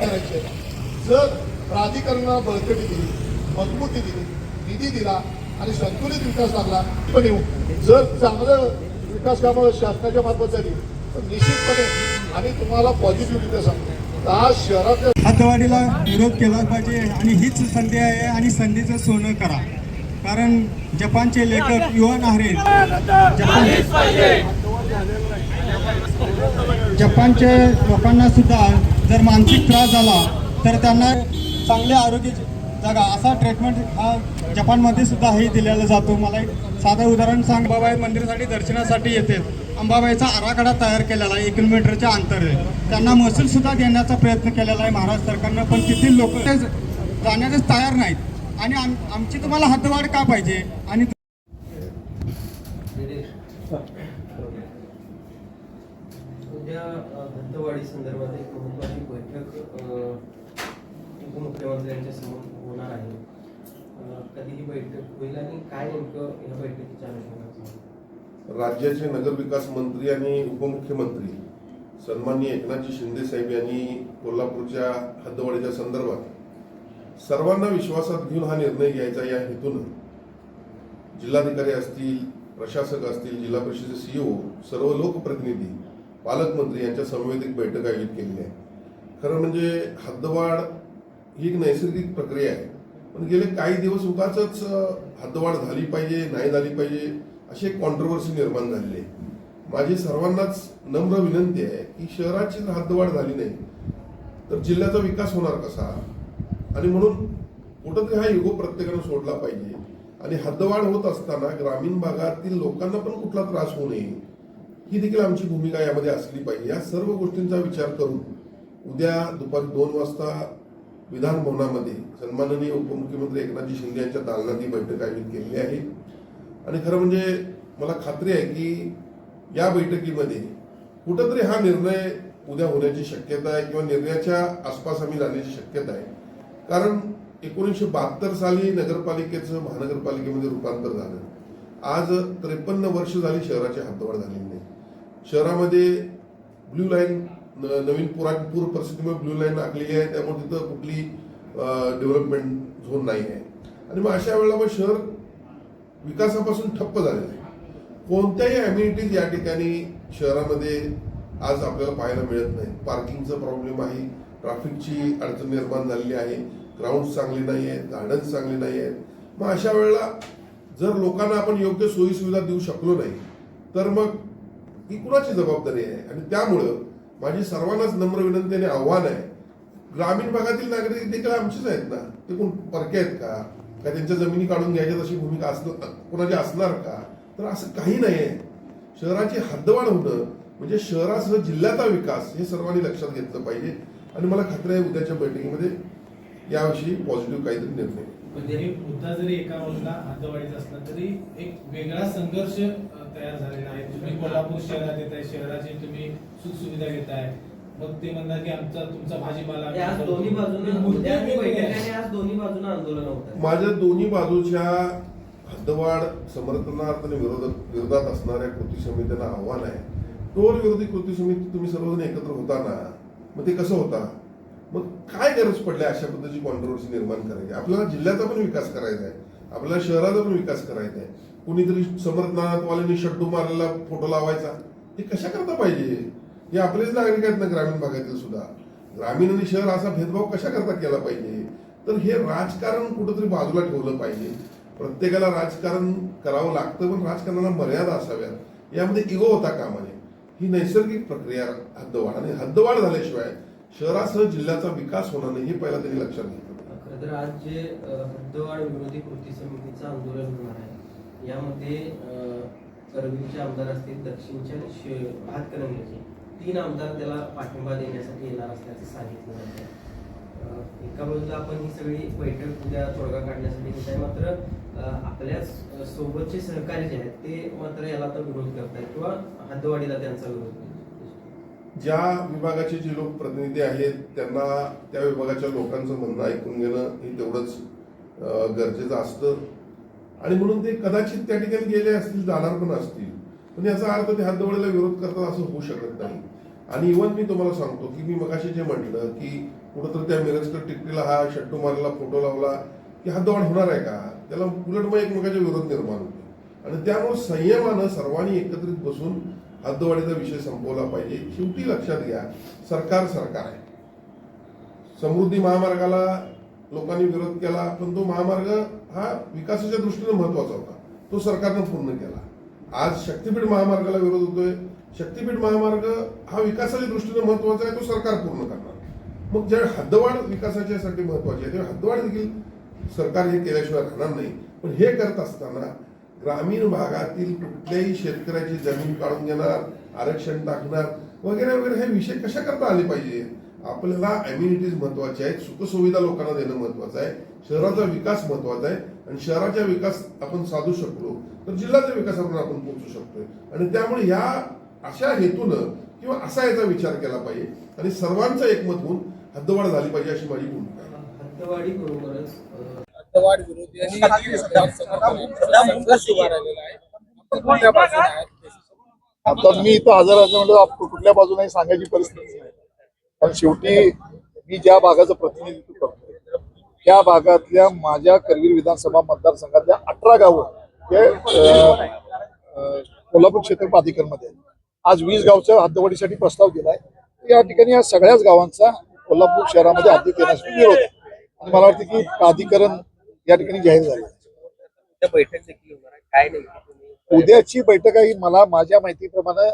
करायचे. जर प्राधिकरणाला बळकटी दिली मजबूती दिली निधी दिला आणि संतुलित विकास लागला पण येऊ जर चांगलं विकास कामं शासनाच्या मार्फत झाली तर निश्चितपणे आम्ही तुम्हाला पॉझिटिव्ह सांगतो तर आज शहरातल्या हातवाडीला विरोध केला पाहिजे आणि हीच संधी आहे आणि संधीचं सोनं करा. कारण जपानचे लेखक युवन आहेत जपान जपानचे लोकांना सुद्धा जर मानसिक त्रास झाला तर त्यांना चांगले आरोग्य जगा. असा ट्रीटमेंट हा जपानमध्ये सुद्धा हे दिलेला जातो. मला एक साधं उदाहरण सांग. अंबाबाई मंदिरासाठी दर्शनासाठी येते. अंबाबाईचा आराखडा तयार केलेला आहे एक किलोमीटरच्या अंतर त्यांना महसूल सुद्धा देण्याचा प्रयत्न केलेला आहे महाराष्ट्र सरकारनं पण तिथील लोक ते जाण्यास तयार नाहीत. आणि आम आमची तुम्हाला हद्दवाढ का पाहिजे? आणि उद्या अ, दत्तवाडी संदर्भात एक महत्वाची बैठक उपमुख्यमंत्र्यांच्या समोर होणार आहे. कधी ही बैठक होईल आणि काय नेमकं या बैठकीच्या अनुषंगाचं राज्याचे नगरविकास मंत्री आणि उपमुख्यमंत्री सन्माननीय एकनाथजी शिंदे साहेब यांनी कोल्हापूरच्या हद्दवाढीच्या संदर्भात सर्वांना विश्वासात घेऊन हा निर्णय घ्यायचा या हेतून जिल्हाधिकारी असतील प्रशासक असतील जिल्हा परिषदेचे सीईओ सर्व लोकप्रतिनिधी पालकमंत्री यांच्या समवेत एक बैठक आयोजित केलेली आहे. खरं म्हणजे हद्दवाढ ही एक नैसर्गिक प्रक्रिया आहे. पण गेले काही दिवस उगाच हद्दवाढ झाली पाहिजे नाही झाली पाहिजे अशी एक कॉन्ट्रोवर्सी निर्माण झालेली आहे. माझी सर्वांनाच नम्र विनंती आहे की शहराची हद्दवाढ झाली नाही तर जिल्ह्याचा विकास होणार कसा? आणि म्हणून कुठंतरी हा युगो प्रत्येकानं सोडला पाहिजे. आणि हद्दवाढ होत असताना ग्रामीण भागातील लोकांना पण कुठला त्रास होऊ नये. ही देखील आमची भूमिका यामध्ये असली पाहिजे. या सर्व गोष्टींचा विचार करून उद्या दुपारी दोन वाजता विधान भवनामध्ये सन्माननीय उपमुख्यमंत्री एकनाथजी शिंदे यांच्या दालनात ही बैठक आयोजित केलेली आहे. आणि खरं म्हणजे मला खात्री आहे की या बैठकीमध्ये कुठंतरी हा निर्णय उद्या होण्याची शक्यता आहे किंवा निर्णयाच्या आसपास आम्ही जाण्याची शक्यता आहे. कारण एकोणीसशे बहात्तर साली नगरपालिकेचं महानगरपालिकेमध्ये रूपांतर झालं. आज त्रेपन्न वर्ष झाली शहराची हातवाढ झालेली नाही. शहरामध्ये ब्ल्यू लाईन नवीन पुरा पूर परिस्थितीमुळे ब्ल्यू लाईन आखलेली आहे. त्यामुळे तिथं कुठली डेव्हलपमेंट झोन नाही आहे. आणि मग अशा वेळेला मग शहर विकासापासून ठप्प झालेलं आहे. कोणत्याही अम्युनिटीज या ठिकाणी शहरामध्ये आज आपल्याला पाहायला मिळत नाही. पार्किंगचा प्रॉब्लेम आहे. ट्रॅफिकची अडचण निर्माण झालेली आहे. ग्राउंड चांगले नाही आहेत. गार्डन्स चांगले नाही आहेत. मग अशा वेळेला जर लोकांना आपण योग्य सोयीसुविधा देऊ शकलो नाही तर मग ही कुणाची जबाबदारी आहे? आणि त्यामुळं माझी सर्वांनाच नम्र विनंती आणि आव्हान आहे ग्रामीण भागातील नागरिक देखील आमचेच आहेत ना? ते कोण परके आहेत का? का त्यांच्या जमिनी काढून घ्यायच्या तशी भूमिका असणार कोणाची असणार का? तर असं काही नाही आहे शहराची हद्दवाढ होणं म्हणजे शहरासह जिल्ह्याचा विकास हे सर्वांनी लक्षात घेतलं पाहिजे. आणि मला खात्री आहे उद्याच्या बैठकीमध्ये याविषयी पॉझिटिव्ह काहीतरी निर्णय मुद्दा जरी एका बाजूला हद्दवाढीचा असला तरी एक वेगळा संघर्ष तयार झालेला आहे. तुम्ही कोल्हापूर शहरात येत आहे शहराची तुम्ही सुखसुविधा घेताय. मग ते म्हणतात की आमचा तुमचा भाजीपाला आज. दोन्ही ते बाजूने मुद्दे उद्या ही वेगळे बैठक आहेत. आहे. आणि आज दोन्ही बाजूने आंदोलन होत आहे. माझ्या दोन्ही बाजूच्या हद्दवाढ समर्थनार्थ आणि विरोधात विरोधात असणाऱ्या कृती समित्यांना आव्हान आहे. टोल विरोधी कृती समिती तुम्ही सर्वजण एकत्र होता ना? मग ते कसं होता? मग काय गरज पडली अशा पद्धतीची कॉन्ट्रोवर्सी निर्माण करायची? आपल्याला जिल्ह्याचा पण विकास करायचा आहे. आपल्याला शहराचा पण विकास करायचा आहे. कुणीतरी समर्थनार्थवाल्यांनी शड्डू मारलेला फोटो लावायचा. हे कशा करता पाहिजे? हे आपलेच नागरिक आहेत ना ग्रामीण भागातील सुद्धा. ग्रामीण आणि शहर असा भेदभाव कशा करता केला पाहिजे? तर हे राजकारण कुठंतरी बाजूला ठेवलं पाहिजे. प्रत्येकाला राजकारण करावं लागतं पण राजकारणाला मर्यादा असाव्यात. यामध्ये इगो होता कामाने. ही नैसर्गिक प्रक्रिया हद्दवाढ आणि हद्दवाढ झाल्याशिवाय शहरासह जिल्ह्याचा विकास होणार नाही हे पहिला त्यांनी लक्षात घेतलं. खरं तर आज जे हद्दवाढ विरोधी कृती समितीचं आंदोलन होणार आहे यामध्ये करवीरचे आमदार असतील दक्षिणचे आणि शे- भातकरंगीचे तीन आमदार त्याला पाठिंबा देण्यासाठी येणार असल्याचं सांगितलं जातं एका बाजूला आपण ही सगळी बैठक उद्या तोडगा काढण्यासाठी घेत आहे मात्र आपल्या सोबतचे सहकारी जे आहेत ते मात्र याला आता विरोध करत आहेत किंवा हद्दवाढीला त्यांचा विरोध ज्या विभागाचे जे लोक प्रतिनिधी आहेत त्यांना त्या विभागाच्या लोकांचं म्हणणं ऐकून घेणं हे तेवढंच गरजेचं असतं. आणि म्हणून ते कदाचित त्या ठिकाणी गेले असतील जाणार पण असतील. पण याचा अर्थ ते हद्दवडीला विरोध करतात असं होऊ शकत नाही. आणि इव्हन मी तुम्हाला सांगतो की मी मगाशी जे म्हटलं की कुठंतरी त्या मिरजकर टिकटीला हा शट्टू मारला फोटो लावला की हद्दवाढ होणार आहे का? त्याला उलट मग एकमेकाच्या विरोध निर्माण होतो. आणि त्यामुळे संयमानं सर्वांनी एकत्रित बसून हातदवाडीचा विषय संपवला पाहिजे. शेवटी लक्षात घ्या सरकार सरकार आहे. समृद्धी महामार्गाला लोकांनी विरोध केला पण तो महामार्ग हा विकासाच्या दृष्टीने महत्त्वाचा होता. तो सरकारनं पूर्ण केला. आज शक्तीपीठ महामार्गाला विरोध होतोय. शक्तीपीठ महामार्ग हा विकासाच्या दृष्टीने महत्त्वाचा आहे तो सरकार पूर्ण करणार. मग ज्या हद्दवाढ विकासाच्यासाठी महत्वाची आहे तेव्हा हद्दवाढ देखील सरकार हे केल्याशिवाय राहणार नाही. पण हे करत असताना ग्रामीण भागातील कुठल्याही शेतकऱ्याची जमीन काढून घेणार आरक्षण टाकणार वगैरे वगैरे हे विषय कशा करता आले पाहिजे? आपल्याला अम्युनिटीज महत्त्वाच्या आहेत सुखसुविधा लोकांना देणं महत्वाचं आहे शहराचा विकास महत्त्वाचा आहे आणि शहराचा विकास आपण साधू शकलो तर जिल्ह्याच्या विकासावर आपण पोहोचू शकतोय. आणि त्यामुळे ह्या अशा हेतूनं किंवा असा याचा विचार केला पाहिजे. आणि सर्वांचं एकमत होऊन हद्दवाढ झाली पाहिजे अशी माझी भूमिका आहे. हद्दवाढी बरोबरच अं, वाढ विरोधी आणि आता मी इथं हजर असं कुठल्या बाजूने सांगायची परिस्थिती नाही. शेवटी मी ज्या भागाचं प्रतिनिधित्व करतो त्या भागातल्या माझ्या करवीर विधानसभा मतदारसंघातल्या अठरा गावं हे कोल्हापूर क्षेत्र प्राधिकरणमध्ये आहेत. आज वीस गावच्या हद्दवाढीसाठी प्रस्ताव दिलाय. या ठिकाणी या सगळ्याच गावांचा कोल्हापूर शहरामध्ये हद्दीत येण्यासाठी विरोध आणि मला वाटतं की प्राधिकरण या ठिकाणी जाहीर झालं बैठक काय नाही. उद्याची बैठक ही मला माझ्या माहितीप्रमाणे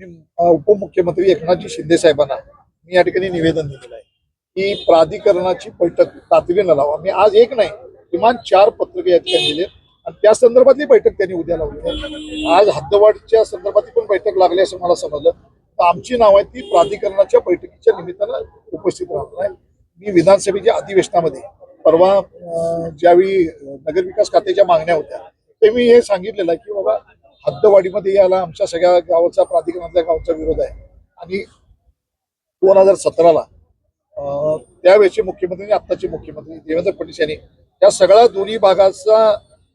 मी उपमुख्यमंत्री एकनाथजी शिंदे साहेबांना मी या ठिकाणी निवेदन दिलेलं आहे. की प्राधिकरणाची बैठक तातडीनं लावा. मी आज एक नाही किमान चार पत्रके या ठिकाणी दिले आणि त्या संदर्भातली बैठक त्यांनी उद्या लावली आज हद्दवाढीच्या संदर्भातली पण बैठक लागली असं मला समजलं. तर आमची नाव आहे ती प्राधिकरणाच्या बैठकीच्या निमित्तानं उपस्थित राहणार आहे. मी विधानसभेच्या अधिवेशनामध्ये परवा ज्यावेळी नगरविकास खात्याच्या मागण्या होत्या ते मी हे सांगितलेलं आहे की बाबा हद्दवाडीमध्ये याला आमच्या सगळ्या गावाचा प्राधिकरणातल्या गावचा विरोध आहे. आणि दोन हजार सतराला त्यावेळेचे मुख्यमंत्री आणि आत्ताचे मुख्यमंत्री देवेंद्र फडणवीस यांनी या सगळ्या दोन्ही भागाचा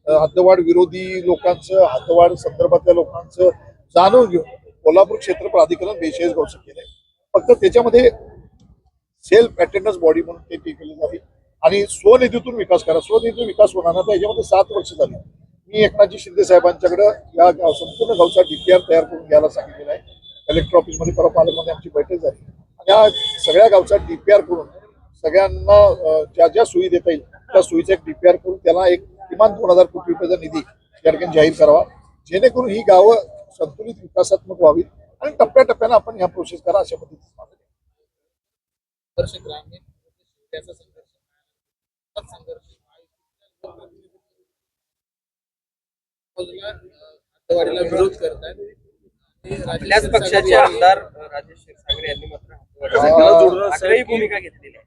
हद्दवाढ विरोधी लोकांचं हद्दवाढ संदर्भातल्या लोकांचं जाणून घेऊन कोल्हापूर क्षेत्र प्राधिकरण बेचाळीस घोषित केलंय फक्त त्याच्यामध्ये सेल्फ अटेंडन्स बॉडी म्हणून ते केली जाते आणि स्वनिधीतून विकास करा. स्वनिधीतून विकास होणार नाही याच्यामध्ये सात वर्ष झाली. मी एकनाथजी शिंदे साहेबांच्याकडे या गाव संपूर्ण गावचा डीपीआर तयार करून घ्यायला सांगितलेला आहे. कलेक्टर ऑफिसमध्ये परवा पालकमध्ये आमची बैठक झाली. आणि या सगळ्या गावचा डीपीआर करून सगळ्यांना ज्या ज्या सोयी देता येईल त्या सोयीचा एक डीपीआर करून त्याला एक किमान दोन हजार कोटी रुपयाचा निधी या ठिकाणी जाहीर करावा. जेणेकरून ही गावं संतुलित विकासात्मक व्हावीत आणि टप्प्याटप्प्यानं आपण ह्या प्रोसेस करा अशा पद्धतीने संघर्ष ग्रामीण त्याचा संघर्ष हाच संघर्ष बाजूला, अं, हद्दवाढीला विरोध करतात आपल्याच पक्षाचे आमदार राजेश क्षीरसागर यांनी मात्र त्याला जोडून आग्रही भूमिका घेतलेली आहे.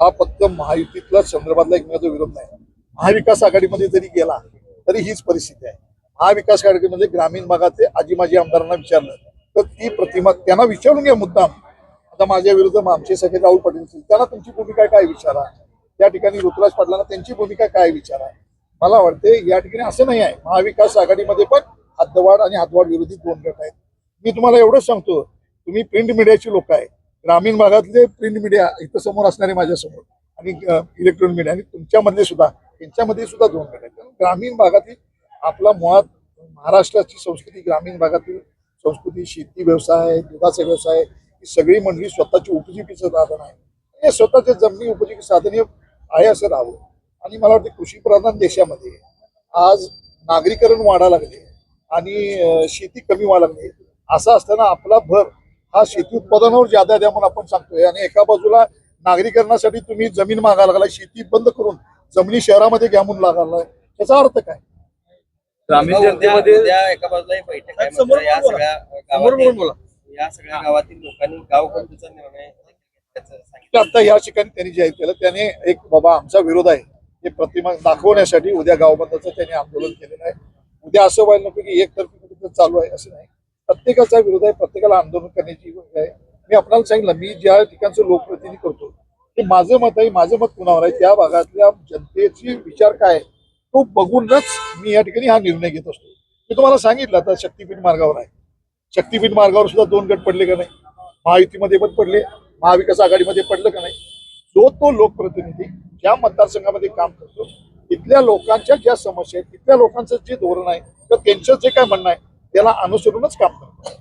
हा फक्त महायुतीतला संदर्भातला एकमेकाचा विरोध नाही. महाविकास आघाडीमध्ये जरी गेला तरी हीच परिस्थिती आहे. महाविकास आघाडीमध्ये ग्रामीण भागातले आजी माजी आमदारांना विचारलं तर ती प्रतिमा त्यांना विचारून घ्या मुद्दाम. आता माझ्या विरुद्ध आमचे सगळे राहुल पाटील असतील, त्यांना तुमची भूमिका काय विचारा? त्या ठिकाणी ऋतुराज पाटलांना त्यांची भूमिका काय विचारा? मला वाटते या ठिकाणी असं नाही आहे. महाविकास आघाडीमध्ये पण हद्दवाढ आणि हद्दवाढ विरोधी दोन गट आहेत. मी तुम्हाला एवढंच सांगतो तुम्ही प्रिंट मीडियाची लोक आहे. ग्रामीण भागातले प्रिंट मीडिया इथं समोर असणारे माझ्यासमोर आणि इलेक्ट्रॉनिक मीडिया आणि तुमच्यामध्ये सुद्धा त्यांच्यामध्ये सुद्धा दोन गट आहेत. कारण ग्रामीण भागातील आपला मुळात महाराष्ट्राची संस्कृती ग्रामीण भागातील संस्कृती शेती व्यवसाय दुधाचा व्यवसाय ही सगळी मंडळी स्वतःची उपजीविकेचं साधन आहे. हे स्वतःच्या जमिनी उपजीविके साधन हे आहे असं राहावं. आणि मला वाटतं कृषीप्रधान देशामध्ये आज नागरीकरण वाढा लागले आणि शेती कमी व्हायला लागली. असं असताना आपला भर हा शेती उत्पादनावर ज्यादा द्या म्हणून आपण सांगतोय. आणि एका बाजूला नागरीकरणासाठी तुम्ही जमीन मागायला लागलाय शेती बंद करून जमिनी शहरामध्ये घ्या म्हणून लागायला त्याचा अर्थ काय? ग्रामीण जनतेमध्ये एका बाजूला ही बैठक आहे समोर मात्र या. सगळ्या गावातील बोला. या सगळ्या गावातील लोकांनी निर्णय आता या ठिकाणी त्यांनी जाहीर केलं त्याने एक बाबा आमचा विरोध आहे. हे प्रतिमा दाखवण्यासाठी उद्या गावबंदाचं त्यांनी आंदोलन केलेलं आहे. उद्या असं व्हायला नको की एकतर्फी कुठे चालू आहे असं नाही. प्रत्येकाचा विरोध आहे प्रत्येकाला आंदोलन करण्याची वेळ आहे. मी आपल्याला सांगितलं मी ज्या ठिकाणचं लोकप्रतिनिधी करतो ते माझं मत आहे माझं मत कुणावर आहे त्या भागातल्या जनतेची विचार काय तो बघूनच मी या ठिकाणी हा निर्णय घेत असतो. मी तुम्हाला सांगितलं आता शक्तीपीठ मार्गावर आहे. शक्तीपीठ मार्गावर सुद्धा दोन गट पडले का नाही? महायुतीमध्ये पण पडले महाविकास आघाडीमध्ये पडलं का नाही? जो तो लोकप्रतिनिधी ज्या मतदारसंघामध्ये काम करतो तिथल्या लोकांच्या ज्या समस्या आहेत तिथल्या लोकांचं जे धोरण आहे किंवा त्यांचं जे काय म्हणणं आहे त्याला अनुसरूनच काम करतो.